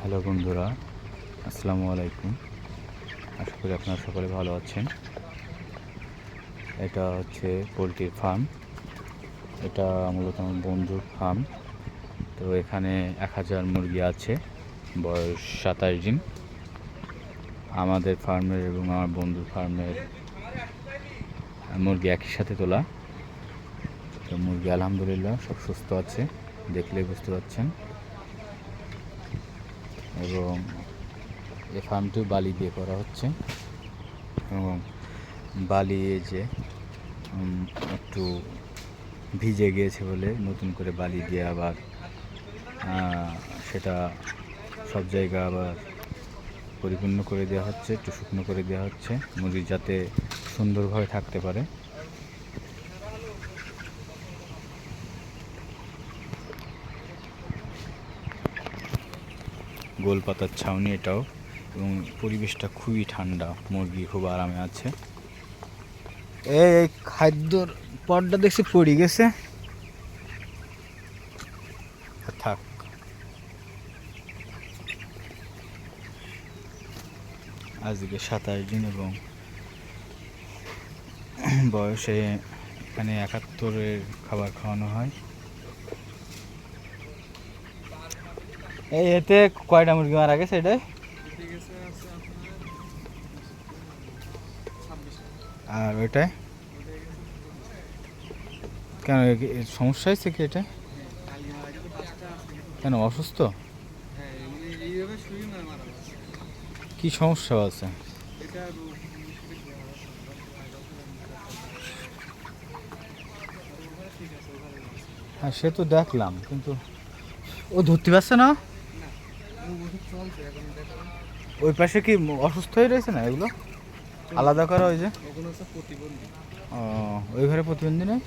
Hello বন্ধুরা, আসসালামু আলাইকুম। আশা করি আপনারা সকলে ভালো আছেন। এটা হচ্ছে পোলট্রির ফার্ম। এটা মূলত আমার বন্ধুর ফার্ম। তো এখানে এক হাজার মুরগি আছে, বয়স সাতাশ দিন। আমাদের ফার্মের এবং আমার বন্ধুর ফার্মের মুরগি একই সাথে তোলা। তো মুরগি আলহামদুলিল্লাহ সব সুস্থ আছে দেখলেই বুঝতে পারছেন। এবং এই ফার্মটি বালি দিয়ে করা হচ্ছে। এবং বালি এই যে একটু ভিজে গিয়েছে বলে নতুন করে বালি দিয়ে আবার সেটা সব জায়গা আবার পরিপূর্ণ করে দেওয়া হচ্ছে, একটু শুকনো করে দেওয়া হচ্ছে। মুরগি যাতে সুন্দরভাবে থাকতে পারে। গোল পাতার ছাউনি এটাও এবং পরিবেশটা খুবই ঠান্ডা মুরগি খুব আরামে আছে। এই এই খাদ্যর পটটা দেখছি পড়ে গেছে। থাক। আজকে সাতাশ দিন এবং বয়সে এখানে একাত্তরের খাবার খাওয়ানো হয়। এই এতে কয়টা মুরগি মারা গেছে এটাই? আর ওইটাই কেন সমস্যা হয়েছে কি এটা? কেন, অসুস্থ? কি সমস্যা আছে? হ্যাঁ সে তো দেখলাম, কিন্তু ও ধরতে পারছে না? ওই পাশে কি অসুস্থ হয়ে রয়েছে না এগুলো? আলাদা করা হয়েছে ও ওই ঘরে প্রতিবন্ধী নেই?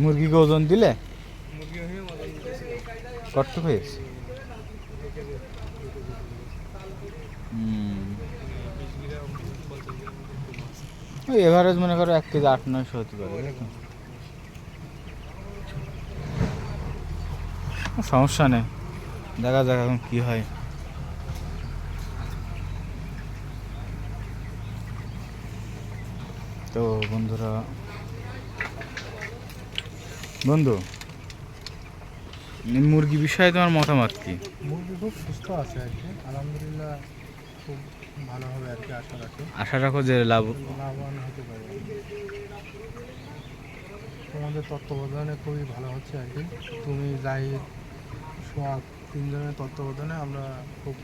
মুরগিকে ওজন দিলে? কত হয়েছে এভারেজ মনে করো এক কেজি আট নয়শো হতে পারে এরকম। সমস্যা নেই। দেখা যাক এখন কি হয়। তো বন্ধুরা বন্ধু মুরগি বিষয়ে তোমার মতামত কি? মুরগি খুব সুস্থ আছে আর কি আলহামদুলিল্লাহ খুব ভালো হবে আর কি আশা রাখি। আশা রাখো যে লাভ লাভবান হতে পারে তোমাদের তত্ত্বাবধানে খুবই ভালো হচ্ছে আর কি। তুমি যাই তিনজনের তত্ত্বাবধানে আমরা খুব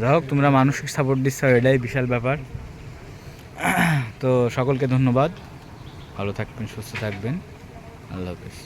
যাই হোক, তোমরা মানসিক সাপোর্ট দিচ্ছ, এটাই বিশাল ব্যাপার। তো সকলকে ধন্যবাদ। ভালো থাকবেন, সুস্থ থাকবেন। আল্লাহ হাফিজ।